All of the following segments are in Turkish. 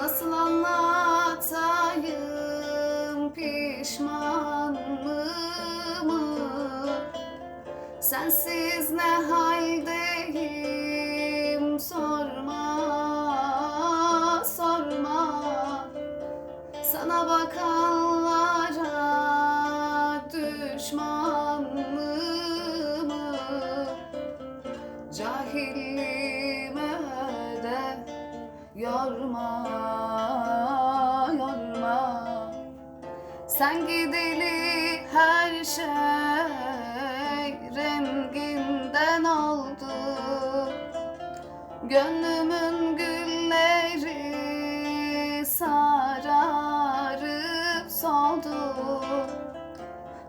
Nasıl anlatayım pişmanlığımı? Sensiz ne haldeyim? Sorma sorma. Sana bakanlara düşmanlığımı? Cahilliğime de yorma yorma Sen gideli her şey renginden oldu Gönlümün gülleri sararıp soldu.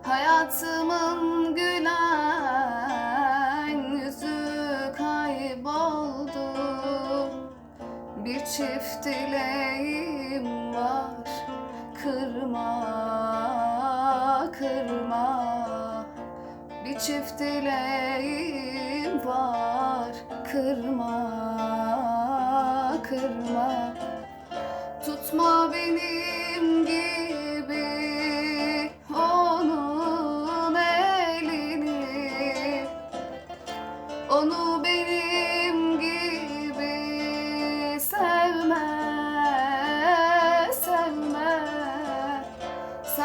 Hayatımın gülen Bir çift dileğim var. Kırma, kırma. Bir çift dileğim var. Kırma, kırma. Tutma benim gibi onun elini. Onu benim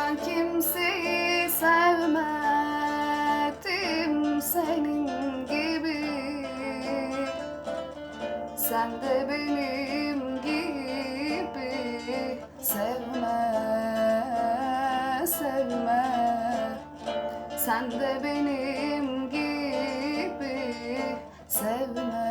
Sen kimseyi sevmedim senin gibi sen de benim gibi sevme, sevme. Sen de benim gibi sevme.